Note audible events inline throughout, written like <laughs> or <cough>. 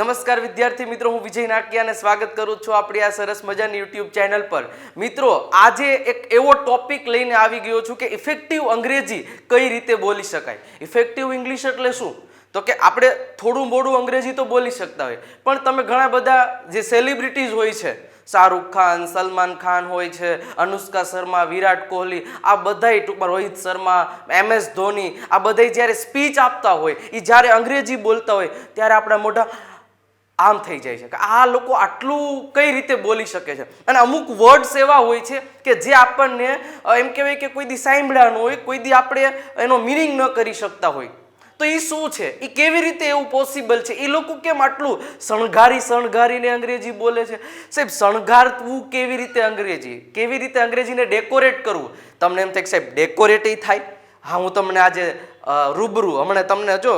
નમસ્કાર વિદ્યાર્થી મિત્રો, હું વિજય નાકિયાને સ્વાગત કરું છું આપણી આ સરસ મજાની યુટ્યુબ ચેનલ પર. મિત્રો, આજે એક એવો ટોપિક લઈને આવી ગયો છું કે ઇફેક્ટિવ અંગ્રેજી કઈ રીતે બોલી શકાય? ઇફેક્ટિવ ઇંગ્લિશ એટલે શું? તો કે આપણે થોડું મોડું અંગ્રેજી તો બોલી શકતા હોય, પણ તમે ઘણા બધા જે સેલિબ્રિટીઝ હોય છે, શાહરૂખ ખાન, સલમાન ખાન હોય છે, અનુષ્કા શર્મા, વિરાટ કોહલી, આ બધાય ટૂંકમાં રોહિત શર્મા, એમ એસ ધોની, આ બધાય જ્યારે સ્પીચ આપતા હોય એ જ્યારે અંગ્રેજી બોલતા હોય, ત્યારે આપણા મોઢા આમ થઈ જાય છે કે આ લોકો આટલું કઈ રીતે બોલી શકે છે? અને અમુક વર્ડ્સ એવા હોય છે કે જે આપણને એમ કહેવાય કે કોઈ દી સાંભળ્યા ન હોય, કોઈ દી આપણે એનો મિનિંગ ન કરી શકતા હોય. તો એ શું છે? એ કેવી રીતે એવું પોસિબલ છે? એ લોકો કેમ આટલું શણગારી શણગારીને અંગ્રેજી બોલે છે? સાહેબ શણગારવું કેવી રીતે અંગ્રેજી? કેવી રીતે અંગ્રેજીને ડેકોરેટ કરવું? તમને એમ થાય સાહેબ ડેકોરેટ થાય. હા, હું તમને આજે રૂબરૂ, હમણાં તમને જો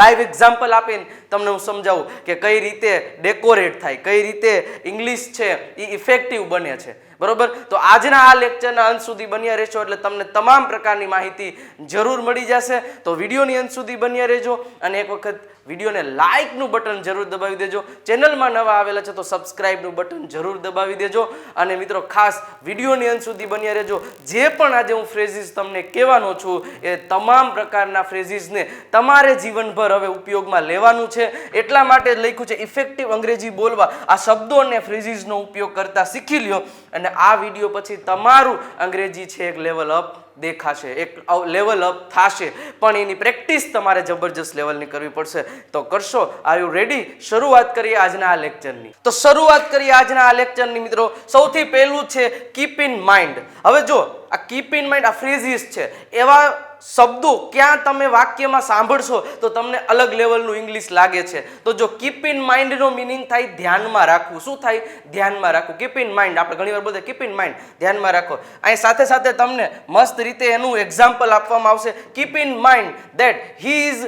લાઈવ એક્ઝામ્પલ આપીને તમને હું સમજાવું કે કઈ રીતે ડેકોરેટ થાય, કઈ રીતે ઇંગ્લિશ છે એ ઇફેક્ટિવ બને છે. બરોબર? તો આજના આ લેક્ચરના અંત સુધી બન્યા રહેશો એટલે તમને તમામ પ્રકારની માહિતી જરૂર મળી જશે. તો વિડીયોની અંત સુધી બન્યા રહેજો, અને એક વખત વિડીયોને લાઇકનું બટન જરૂર દબાવી દેજો. ચેનલમાં નવા આવેલા છે તો સબસ્ક્રાઇબનું બટન જરૂર દબાવી દેજો. અને મિત્રો, ખાસ વિડીયોની અંત સુધી બન્યા રહેજો. જે પણ આજે હું ફ્રેઝિસ તમને કહેવાનો છું, એ તમામ પ્રકારના ફ્રેઝિસને તમારે જીવનભર હવે ઉપયોગમાં લેવાનું છે. એટલા માટે લખ્યું છે, ઇફેક્ટિવ અંગ્રેજી બોલવા. આ શબ્દો અને ફ્રેઝિસનો ઉપયોગ કરતા શીખી લ્યો. અને આ વીડિયો પછી તમારું અંગ્રેજી છે એક લેવલ અપ દેખાશે, એક લેવલ અપ થશે. પણ એની પ્રેક્ટિસ તમારે જબરજસ્ત લેવલની કરવી પડશે. તો કરશો? આર યુ રેડી શરૂઆત કરીએ આજના આ લેક્ચરની તો શરૂઆત કરીએ આજના આ લેક્ચરની મિત્રો. સૌથી પહેલું છે કીપ ઇન માઇન્ડ હવે જો, આ કીપ ઇન માઇન્ડ આ ફ્રેઝિસ છે. એવા શબ્દો ક્યાં તમે વાક્યમાં સાંભળશો તો તમને અલગ લેવલનું ઇંગ્લિશ લાગે છે. તો જો કીપ ઇન માઇન્ડનો મિનિંગ થાય, ધ્યાનમાં રાખવું. શું થાય? ધ્યાનમાં રાખવું. કીપ ઇન માઇન્ડ આપણે ઘણી વાર બોલતા કીપ ઇન માઇન્ડ ધ્યાનમાં રાખો. અહીં સાથે સાથે તમને મસ્ત રીતે એનું એક્ઝામ્પલ આપવામાં આવશે. Keep in mind that he is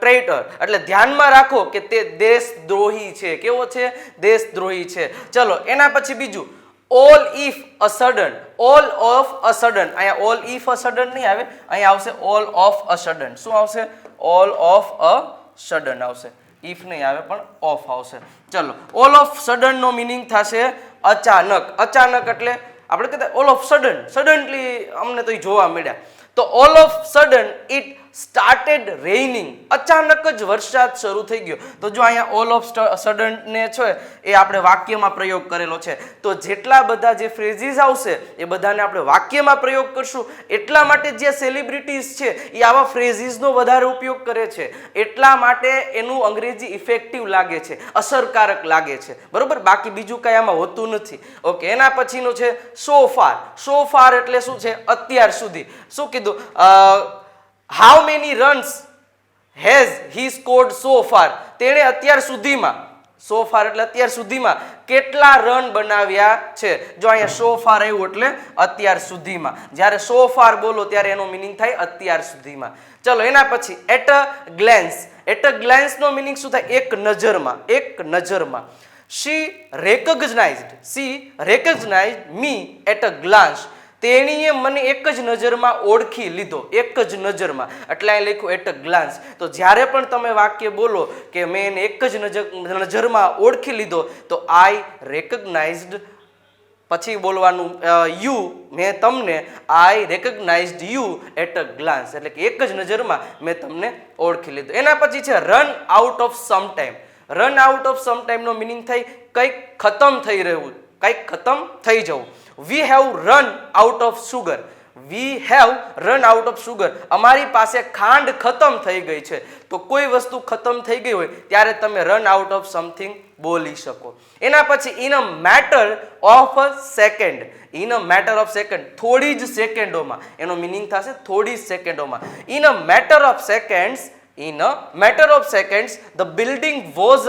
traitor એટલે ધ્યાનમાં રાખો કે તે દેશદ્રોહી છે. કેવો છે? દેશદ્રોહી છે. ચલો, એના પછી બીજું. All if a sudden all of a sudden અહીંયા ઓલ ઇફ અ સડન નહીં આવે. અહીંયા આવશે ઓલ ઓફ અ સડન શું આવશે? ઓલ ઓફ અ સડન આવશે. ઇફ નહીં આવે પણ ઓફ આવશે. ચલો. ઓલ ઓફ સડન નો મિનિંગ થશે અચાનક. અચાનક એટલે આપણે કહેતા ઓલ ઓફ સડન સડનલી અમને તો જોવા મળ્યા. તો all of sudden it started raining અચાનક જ વરસાદ શરૂ થઈ ગયો. તો જો અહીંયા ઓલ ઓફ સડન ને છે, એ આપણે વાક્યમાં પ્રયોગ કરેલો છે. તો જેટલા બધા જે ફ્રેઝીસ આવશે, એ બધાને આપણે વાક્યમાં પ્રયોગ કરશું. એટલા માટે જે સેલિબ્રિટીઝ છે, એ આવા ફ્રેઝીસનો વધારે ઉપયોગ કરે છે. એટલા માટે એનું અંગ્રેજી ઇફેક્ટિવ લાગે છે, અસરકારક લાગે છે. બરોબર? બાકી બીજું કાંઈ આમાં હોતું નથી. ઓકે, એના પછીનું છે સો ફાર સો ફાર એટલે શું છે? અત્યાર સુધી. શું કીધું? How many runs has he scored so far તેણે અત્યાર સુધીમાં સો ફાર એટલે અત્યાર સુધીમાં કેટલા રન બનાવ્યા છે? જો અહીંયા સો ફાર આવ્યું એટલે અત્યાર સુધીમાં. જ્યારે સો ફાર બોલો ત્યારે એનો મિનિંગ થાય અત્યાર સુધીમાં. ચલો, એના પછી at a glance at a ગ્લેન્સનો meaning શું થાય? એક નજરમાં એક નજરમાં. She recognized she recognize me at a glance તેણીએ મને એક જ નજરમાં ઓળખી લીધો, એક જ નજરમાં. એટલે અહીં લખ્યું એટ અ ગ્લાન્સ તો જ્યારે પણ તમે વાક્ય બોલો કે મેં એને એક જ નજર, નજરમાં ઓળખી લીધો, તો આઈ રેકગ્નાઇઝડ પછી બોલવાનું યુ મેં તમને I recognized you at a glance એટલે કે એક જ નજરમાં મેં તમને ઓળખી લીધો. એના પછી છે run out of some time run out of some ટાઈમનો meaning થાય કંઈક ખતમ થઈ રહ્યું, કંઈક ખતમ થઈ જવું. We have run out of sugar we have run out of sugar અમારી પાસે ખાંડ ખતમ થઈ ગઈ છે. તો કોઈ વસ્તુ ખતમ થઈ ગઈ હોય, ત્યારે તમે રન આઉટ ઓફ સમથિંગ બોલી શકો. એના પછી in a matter of a second in a matter of second થોડી જ સેકન્ડોમાં, એનો મિનિંગ થશે થોડી જ સેકન્ડોમાં. In a matter of seconds in a matter of seconds the building was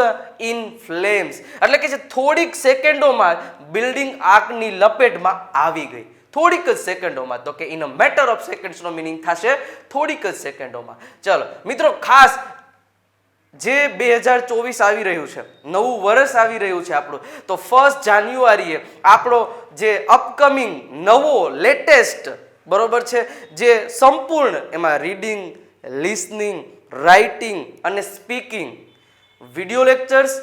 in flames એટલે કે જે થોડીક સેકન્ડોમાં બિલ્ડિંગ આગની લપેટમાં આવી ગઈ. થોડીક જ સેકન્ડોમાં, તો કે ઇન અ મેટર ઓફ સેકન્ડ્સનો મિનિંગ થશે થોડીક જ સેકન્ડોમાં. ચલો, મિત્રો, ખાસ, જે બે હજાર ચોવીસ આવી રહ્યું છે, નવું વર્ષ આવી રહ્યું છે આપણું, તો ફર્સ્ટ જાન્યુઆરીએ આપણો જે અપકમિંગ નવો લેટેસ્ટ બરોબર છે, જે સંપૂર્ણ, એમાં રીડિંગ લિસનિંગ રાઇટિંગ અને speaking video lectures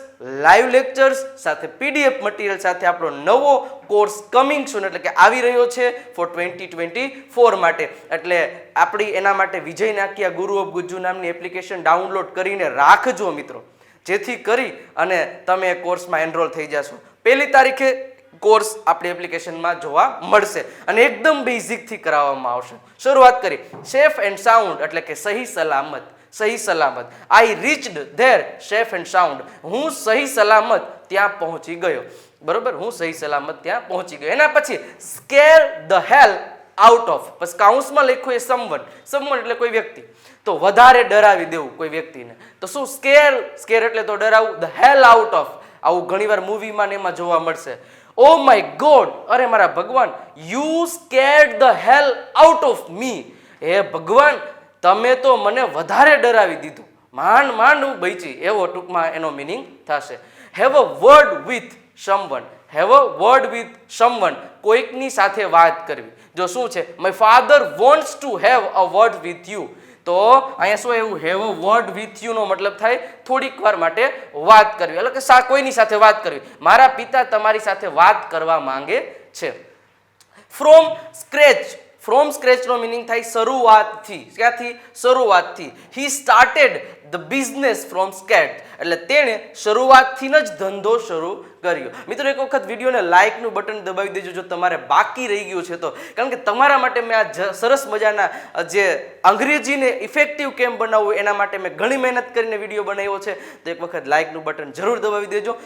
live lectures સાથે પીડીએફ મટીરિયલ સાથે આપણો નવો કોર્સ કમિંગ સૂન એટલે કે આવી રહ્યો છે ફોર ટ્વેન્ટી ટ્વેન્ટી ફોર માટે. એટલે આપણી એના માટે વિજય નાકિયા ગુરુ ઓફ ગુજ્જુ નામની એપ્લિકેશન ડાઉનલોડ કરીને રાખજો મિત્રો. જેથી કરી અને તમે કોર્સમાં એનરોલ થઈ જશો. પહેલી તારીખે કોર્સ આપણી એપ્લિકેશનમાં જોવા મળશે અને એકદમ બેઝિકથી કરાવવામાં આવશે. શરૂઆત કરી. સેફ એન્ડ સાઉન્ડ એટલે કે સહી સલામત. સહી સલામત. I reached there safe and sound હું સહી સલામત ત્યાં પહોંચી ગયો. બરોબર? હું સહી સલામત ત્યાં પહોંચી ગયો. એના પછી scare the hell out of બસ કાઉન્સમાં લખ્યું એ સમવન સમવન એટલે કોઈ વ્યક્તિ. તો વધારે ડરાવી દેવું કોઈ વ્યક્તિને. તો શું સ્કેર સ્કેર એટલે તો ડરાવું. ધ હેલ આઉટ ઓફ આવું ઘણીવાર મૂવીમાં ને એમાં જોવા મળશે. ઓ માય ગોડ અરે મારા ભગવાન you scared the hell out of me હે ભગવાન તમે તો મને વધારે ડરાવી દીધું. માંડ માંડ હું બચી. એવો ટૂંકમાં એનો મિનિંગ થશે. Have a word with someone have a word with someone કોઈકની સાથે વાત કરવી. જો શું છે? My father wants to have a word with you તો અહીંયા શું એવું? Have a word with you નો મતલબ થાય થોડીક વાર માટે વાત કરવી. એટલે કે સા, કોઈની સાથે વાત કરવી. મારા પિતા તમારી સાથે વાત કરવા માંગે છે. ફ્રોમ સ્ક્રેચ ફ્રોમ સ્ક્રેચનો મિનિંગ થાય શરૂઆતથી. ક્યાંથી? શરૂઆતથી. He started the business from scratch એટલે તેણે શરૂઆતથી જ ધંધો શરૂ કર્યો. મિત્રો, એક વખત વિડીયોને લાઇકનું બટન દબાવી દેજો. જો તમારે બાકી રહી ગયું છે તો. કારણ કે તમારા માટે મેં આ સરસ મજાના જે અંગ્રેજીને ઇફેક્ટિવ કેમ બનાવવું એના માટે મેં ઘણી મહેનત કરીને વીડિયો બનાવ્યો છે. તો એક વખત લાઇકનું બટન જરૂર દબાવી દેજો.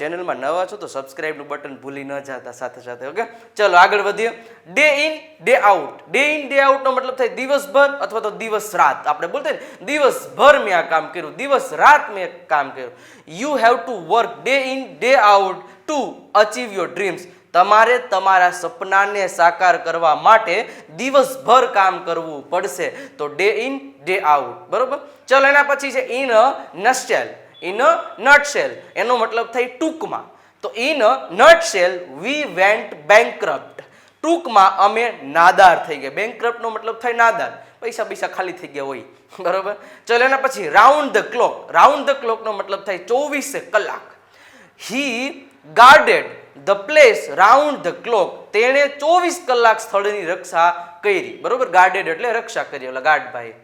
ચેનલમાં નવા છો તો સબસ્ક્રાઇબનું બટન ભૂલી ન જતા સાથે સાથે, ઓકે? ચલો, આગળ વધીએ. Day in day out day in day આઉટનો મતલબ થાય દિવસભર અથવા તો દિવસ રાત. આપણે બોલતા દિવસભર મેં આ કામ કર્યું. દિવસ રાત મેં કામ કર્યું. You have to work day in day out to achieve your dreams તમારે તમારા સપનાને સાકાર કરવા માટે દિવસભર કામ કરવું પડશે. તો ડે ઇન ડે આઉટ બરોબર? ચલો, એના પછી છે ઇન અ નસ્ટેલ ઇન અ નટશેલ એનો મતલબ થાય ટૂંકમાં. તો ઇન અ નટશેલ વી વેન્ટ બેંકરપ્ટ ટૂંકમાં અમે નાદાર થઈ ગયા. બેંકરપ્ટનો મતલબ થાય નાદાર. પૈસા પૈસા ખાલી થઈ ગયા હોય. બરોબર? ચલો એના પછી round the clock round the ક્લોકનો મતલબ થાય ચોવીસે કલાક. He guarded the place round the clock તેણે ચોવીસ કલાક સ્થળની રક્ષા કરી. બરોબર? ગાર્ડેડ એટલે રક્ષા કરી. એટલે ગાર્ડભાઈ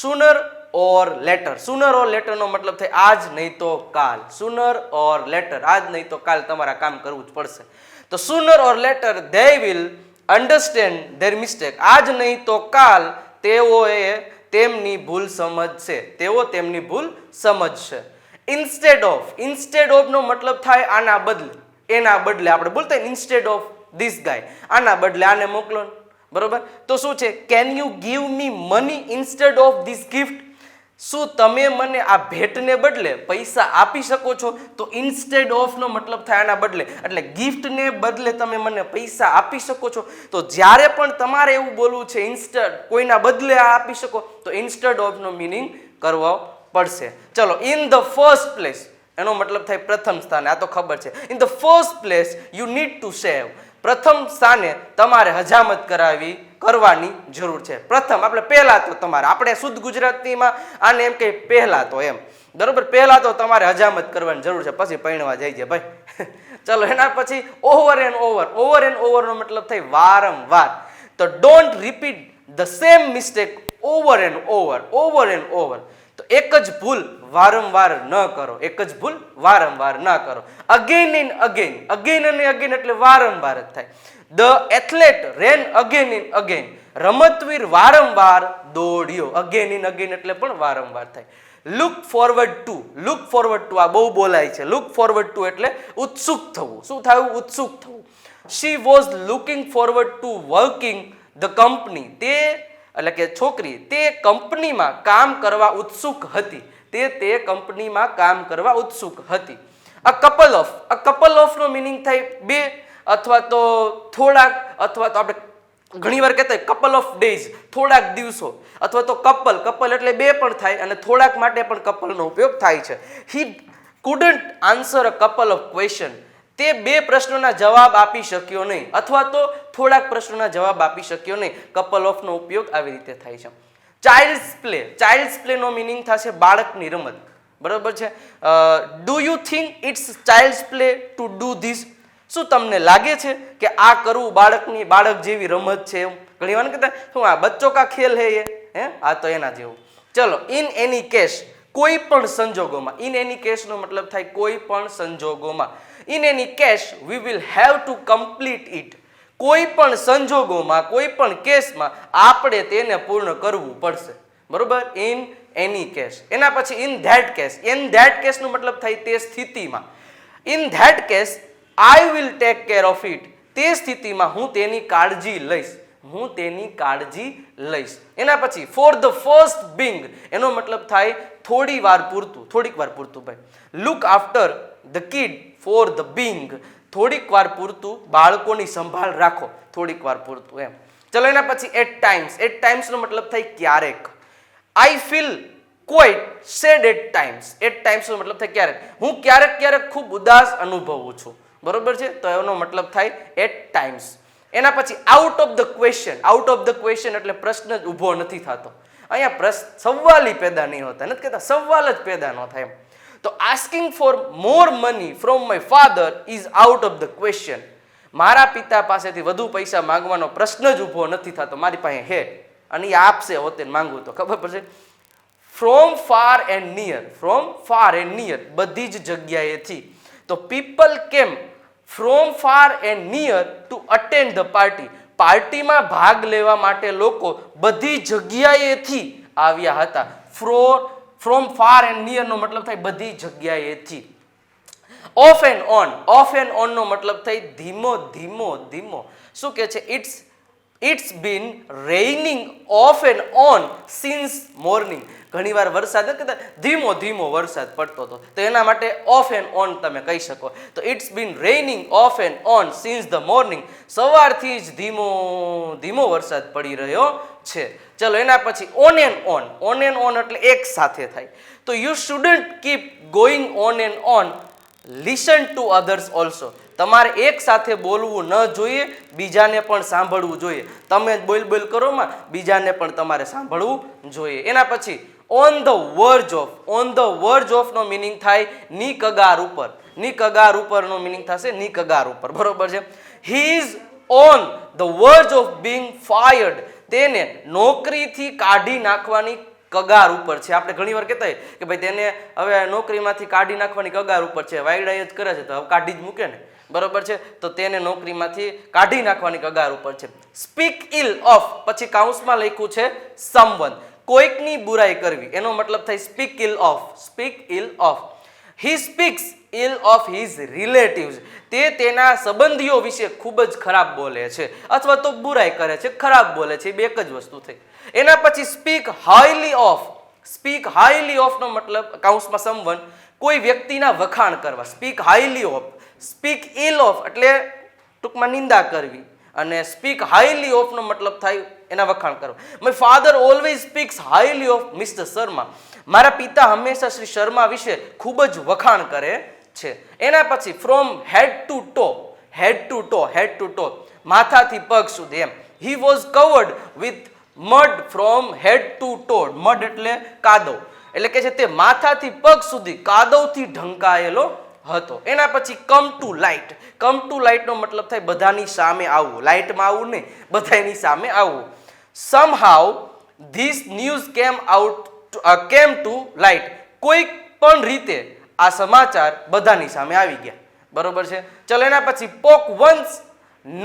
sooner or later sooner or લેટરનો મતલબ થાય આજ નહીં તો કાલ. સુનર ઓર લેટર આજ નહીં તો કાલ તમારા કામ કરવું જ પડશે. તો sooner or later they will understand their mistake આજ નહીં તો કાલ તેઓએ તેમની ભૂલ સમજશે. તેઓ તેમની ભૂલ સમજશે. ઇન્સ્ટેડ ઓફ ઇન્સ્ટેડ ઓફનો મતલબ થાય આના બદલે. એના બદલે આપણે બોલતા ઇન્સ્ટેડ ઓફ ધીસ ગાય આના બદલે આને મોકલો બરોબર? તો શું છે? Can you give me money instead of this gift શું તમે મને આ ભેટને બદલે પૈસા આપી શકો છો? તો ઇન્સ્ટેડ ઓફનો મતલબ થાય આના બદલે. એટલે ગિફ્ટને બદલે તમે મને પૈસા આપી શકો છો. તો જ્યારે પણ તમારે એવું બોલવું છે ઇન્સ્ટેડ કોઈના બદલે આ આપી શકો, તો ઇન્સ્ટેડ ઓફનો મિનિંગ કરવો પડશે. ચલો ઇન ધ ફર્સ્ટ પ્લેસ એનો મતલબ થાય પ્રથમ સ્થાને, આ તો ખબર છે. In the first place you need to save પ્રથમ સ્થાને તમારે હજામત કરાવી કરવાની જરૂર છે. પ્રથમ આપણે પહેલા તો તમારે, આપણે શુદ્ધ ગુજરાતીમાં આને એમ કે પહેલા તો એમ. બરોબર? પહેલા તો તમારે હજામત કરવાની જરૂર છે. પછી પૈણવા જઈએ ભાઈ. <laughs> ચલો, એના પછી over and over over and ઓવરનો મતલબ થાય વારંવાર. તો don't repeat the same mistake over and over over and over તો એક જ ભૂલ વારંવાર ન કરો. એક જ ભૂલ વારંવાર ન કરો. અગેન ઇન અગેન અગેન અને અગેન એટલે વારંવાર જ થાય. The athlete ran again in again રમતવીર વારંવાર દોડ્યો. અગેન ઇન અગેન એટલે પણ વારંવાર થાય. Look forward to look forward to આ બહુ બોલાય છે. લુક ફોરવર્ડ ટુ એટલે ઉત્સુક થવું. શું થયું? ઉત્સુક થવું. She was looking forward to working the company તે એટલે કે છોકરી તે કંપનીમાં કામ કરવા ઉત્સુક હતી. તે તે કંપનીમાં કામ કરવા ઉત્સુક હતી. A couple of a couple ઓફનો meaning થાય બે અથવા તો થોડાક અથવા તો આપણે ઘણીવાર કહેતા હોય કપલ ઓફ ડેઝ થોડાક દિવસો અથવા તો કપલ કપલ એટલે બે પણ થાય અને થોડાક માટે પણ કપલનો ઉપયોગ થાય છે. He couldn't answer a couple of question તે બે પ્રશ્નોના જવાબ આપી શક્યો નહીં. અથવા તો થોડાક પ્રશ્નોના જવાબ આપી શક્યો નહીં. કપલ ઓફનો ઉપયોગ આવી રીતે થાય છે. ચાઇલ્ડ્સ પ્લે ચાઇલ્ડ્સ પ્લેનો મિનિંગ થશે બાળકની રમત. બરાબર છે? Do you think it's child's play to do this શું તમને લાગે છે કે આ કરવું બાળકની, બાળક જેવી રમત છે એમ? ઘણી વાર કહેતા, શું આ બચ્ચો કા ખેલ હે એ? હે? આ તો એના જેવું. ચલો ઇન એની કેસ કોઈ પણ સંજોગોમાં ઇન એની કેસનો મતલબ થાય કોઈ પણ સંજોગોમાં. In any case we will have to complete it કોઈ પણ સંજોગોમાં, કોઈ પણ કેસમાં આપણે તેને પૂર્ણ કરવું પડશે. બરોબર? ઇન એની કેસ એના પછી in that case in that કેસનો મતલબ થાય તે સ્થિતિમાં. In that case I will take care of it તે સ્થિતિમાં હું તેની કાળજી લઈશ. હું તેની કાળજી લઈશ. એના પછી ફોર ધ ફર્સ્ટ બિંગ એનો મતલબ થાય થોડી વાર પૂરતું, થોડીક વાર પૂરતું ભાઈ. Look after the kid for the being થોડીક વાર પૂરતું બાળકોની સંભાળ રાખો, થોડીક વાર પૂરતું એમ. ચલો, એના પછી એટ ટાઈમ્સ એટ ટાઈમ્સનો મતલબ થાય ક્યારેક. I feel quite sad at times at ટાઈમ્સનો મતલબ થાય ક્યારેક. હું ક્યારેક ક્યારેક ખૂબ ઉદાસ અનુભવું છું. બરોબર છે? તો એનો મતલબ થાય એટ ટાઈમ્સ એના પછી out of the question out of the question એટલે પ્રશ્ન જ ઊભો નથી થતો. અહીંયા પ્રશ્ન, સવાલ પેદા નહીં હોતા. નથી કહેતા, સવાલ જ પેદા ન થાય એમ. તો asking for more money from my father is out of the question મારા પિતા પાસેથી વધુ પૈસા માંગવાનો પ્રશ્ન જ ઊભો નથી થતો. મારી પાસે હે અને એ આપશે, હોતે માંગવું તો. ખબર પડશે? From far and near from far and near બધી જ જગ્યાએથી. તો people came from far and near to attend the party. પાર્ટીમાં ભાગ લેવા માટે લોકો બધી જગ્યાએથી આવ્યા હતા. ફ્રો, ફ્રોમ ફાર એન્ડ નિયરનો મતલબ થાય બધી જગ્યાએથી. Off and on, off and ઓનનો મતલબ થાય ધીમો ધીમો ધીમો. શું કે છે? It's it's been raining off and on since morning ઘણીવાર વરસાદ ધીમો ધીમો વરસાદ પડતો હતો. તો એના માટે ઓફ એન્ડ ઓન તમે કહી શકો. તો it's been raining off and on since the morning સવારથી જ ધીમો ધીમો વરસાદ પડી રહ્યો છે. ચલો, એના પછી on and on on and on એટલે એક સાથે થાય. તો you shouldn't keep going on and on listen to others also તમારે એક સાથે બોલવું ન જોઈએ, બીજાને પણ સાંભળવું જોઈએ. તમે બોલ બોલ કરોમાં બીજાને પણ તમારે સાંભળવું જોઈએ. એના પછી on the verge of on the verge ઓફનો meaning થાયની કગાર ઉપર. ની કગાર ઉપરનો મિનિંગ થશે ની કગાર ઉપર. બરોબર છે? He is on the verge of being fired તેને નોકરીથી કાઢી નાખવાની કગાર ઉપર છે. આપણે ઘણીવાર કહેતા હોય કે ભાઈ તેને હવે નોકરીમાંથી કાઢી નાખવાની કગાર ઉપર છે. વાયડાઈ જ કરે છે, તો હવે કાઢી જ મૂકે ને. બરોબર છે? તો તેને નોકરીમાંથી કાઢી નાખવાની કગાર ઉપર છે. સ્પીક ઇલ ઓફ પછી કાઉન્સમાં લખ્યું છે સમવન કોઈકની બુરાઈ કરવી. એનો મતલબ થાય speak ill of speak ill of he speaks ill of his relatives તે તેના સંબંધીઓ વિશે ખૂબ જ ખરાબ બોલે છે. અથવા તો બુરાઈ કરે છે, ખરાબ બોલે છે બે એક જ વસ્તુ થઈ. એના પછી speak highly of speak highly ઓફનો મતલબ કાઉન્સમાં સમવન કોઈ વ્યક્તિના વખાણ કરવા. Speak highly of speak ill of એટલે ટૂંકમાં નિંદા કરવી. અને સ્પીક હાઈલી ઓફનો મતલબ થાય એના વખાણ કરવા my father always speaks highly of mister Sharma મારા પિતા હંમેશા શ્રી શર્મા વિશે ખૂબ જ વખાણ કરે છે. એના પછી from head to toe head to toe head to toe માથાથી પગ સુધી એમ. He was covered with mud from head to toe mud એટલે કાદવ. એટલે કે છે તે માથાથી પગ સુધી કાદવથી ઢંકાયેલો હતો. એના પછી come to light come to લાઇટનો મતલબ થાય બધાની સામે આવવું. લાઇટમાં આવવું નહીં, બધાની સામે આવવું. Somehow this news came out came to light કોઈક પણ રીતે આ સમાચાર બધાની સામે આવી ગયા. બરોબર છે? ચલો એના પછી poke one's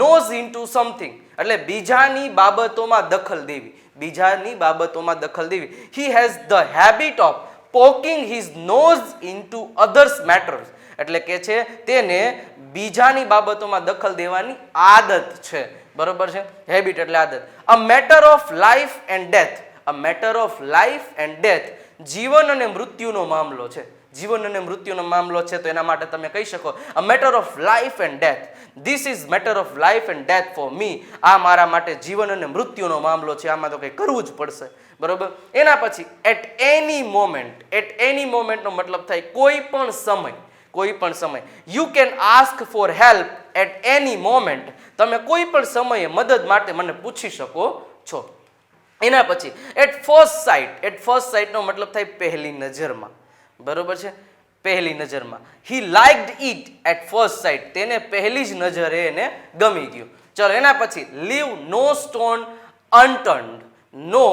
nose into something એટલે બીજાની બાબતોમાં દખલ દેવી. બીજાની બાબતોમાં દખલ દેવી. He has the habit of poking his nose into others matters એટલે કે છે તેને બીજાની બાબતોમાં દખલ દેવાની આદત છે. બરોબર છે? હેબિટ એટલે આદત. A matter of life and death a matter of life and death જીવન અને મૃત્યુનો મામલો છે. જીવન અને મૃત્યુનો મામલો છે તો એના માટે તમે કહી શકો a matter of life and death this is matter of life and death for me આ મારા માટે જીવન અને મૃત્યુનો મામલો છે. આમાં તો કંઈ કરવું જ પડશે. બરોબર? એના પછી at any moment at any મોમેન્ટનો મતલબ થાય કોઈ પણ સમય. કોઈ પણ સમય. You can ask for help at any moment તમે કોઈ પણ સમયે મદદ માટે મને પૂછી શકો છો. એના પછી at first sight at first સાઇટનો મતલબ થાય પહેલી નજરમાં. બરોબર છે? પહેલી નજરમાં. He liked it at first sight તેને પહેલી જ નજરે એને ગમી ગયું. ચલો, એના પછી leave no stone unturned no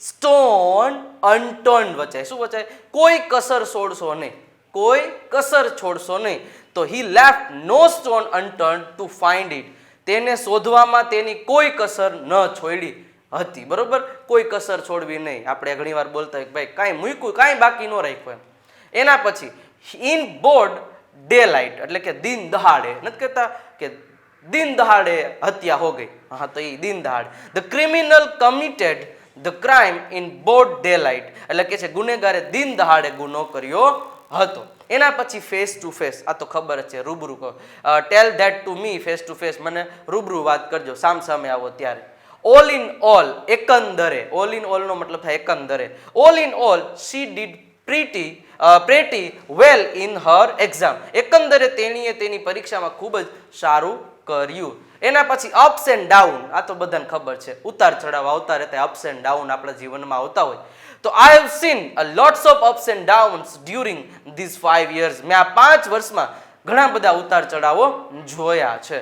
stone unturned વચાય. શું વચાય? કોઈ કસર છોડશો નહીં. કોઈ કસર છોડશો નહીં. તો he left no stone unturned to find it તેને શોધવામાં તેની કોઈ કસર ન છોડી હતી. બરોબર? કોઈ કસર છોડવી નહીં. આપણે ઘણીવાર બોલતા હોય ભાઈ કાંઈ મૂક્યું, કાંઈ બાકી ન રાખ્યું એમ. એના પછી ઇન બોર્ડ ડે લાઇટ એટલે કે દિન દહાડે. નથી કહેતા કે દિન દહાડે હત્યા હો ગઈ. હા, તો એ દિન દહાડે. The criminal committed the crime in broad daylight એટલે કે છે ગુનેગારે દિન દહાડે ગુનો કર્યો હતો. એના પછી ફેસ ટુ ફેસ આ તો ખબર છે, રૂબરૂ tell that to me face to face મને રૂબરૂ વાત કરજો, સામ સામે આવો ત્યારે. ઓલ ઇન ઓલ એકંદરે ઓલ ઇન ઓલનો મતલબ થાય એકંદરે. All in all she did pretty pretty well in her exam એકંદરે તેણીએ તેની પરીક્ષામાં ખૂબ જ સારું કર્યું. એના પછી અપ્સ એન્ડ ડાઉન આ તો બધાને ખબર છે. ઉતાર ચઢાવ આવતા રહેતા અપ્સ એન્ડ ડાઉન આપણા જીવનમાં આવતા હોય. તો I have seen lots of ups and downs during this five years મેં આ પાંચ વર્ષમાં ઘણા બધા ઉતાર ચઢાવો જોયા છે.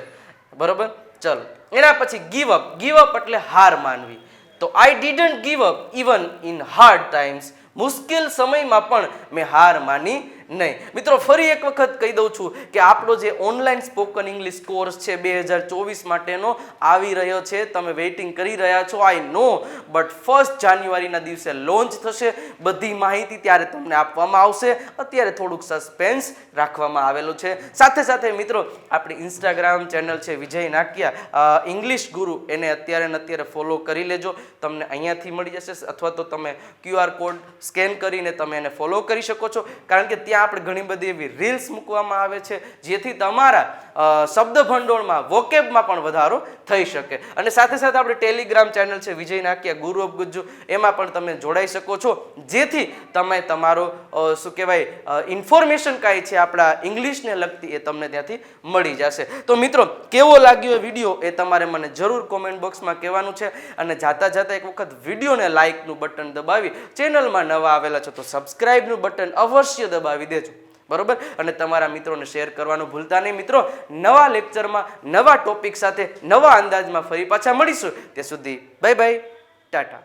બરોબર? ચલો. એના પછી ગીવ અપ ગીવ અપ એટલે હાર માનવી. તો I didn't give up even in hard times મુશ્કેલ સમયમાં પણ મેં હાર માની નહીં. મિત્રો, ફરી એક વખત કહી દઉં છું કે આપણો જે ઓનલાઈન સ્પોકન ઇંગ્લિશ કોર્સ છે બે હજાર ચોવીસ માટેનો આવી રહ્યો છે. તમે વેઇટિંગ કરી રહ્યા છો આઈ નો બટ ફર્સ્ટ જાન્યુઆરીના દિવસે લોન્ચ થશે. બધી માહિતી ત્યારે તમને આપવામાં આવશે. અત્યારે થોડુંક સસ્પેન્સ રાખવામાં આવેલું છે. સાથે સાથે મિત્રો, આપણી ઇન્સ્ટાગ્રામ ચેનલ છે વિજય નાકિયા. ઇંગ્લિશ ગુરુ. એને અત્યારે ને અત્યારે ફોલો કરી લેજો. તમને અહીંયાથી મળી જશે. અથવા તો તમે ક્યુઆર કોડ સ્કેન કરીને તમે એને ફોલો કરી શકો છો. કારણ કે ત્યાં આપણે ઘણી બધી એવી રીલ્સ મૂકવામાં આવે છે, જેથી તમારા શબ્દ ભંડોળમાં વોકેબમાં પણ વધારો થઈ શકે. અને સાથે સાથે આપણે ટેલિગ્રામ ચેનલ છે, વિજય નાકિયા, ગુરુ ઓફ ગુજ્જુ, એમાં પણ તમે જોડાઈ શકો છો. જેથી તમે તમારો શું કહેવાય ઇન્ફોર્મેશન કાંઈ છે આપણા ઇંગ્લિશને લગતી એ તમને ત્યાંથી મળી જશે. તો મિત્રો, કેવો લાગ્યો એ વીડિયો એ તમારે મને જરૂર કોમેન્ટ બોક્સમાં કહેવાનું છે. અને જાતા જાતા એક વખત વિડીયોને લાઇકનું બટન દબાવી ચેનલમાં નવા આવેલા છો તો સબસ્ક્રાઇબનું બટન અવશ્ય દબાવી દેજો. બરોબર? અને તમારા મિત્રોને શેર કરવાનું ભૂલતા નહીં. મિત્રો, નવા લેક્ચરમાં નવા ટોપિક સાથે, નવા અંદાજમાં ફરી પાછા મળીશું. તે સુધી બાય બાય ટાટા.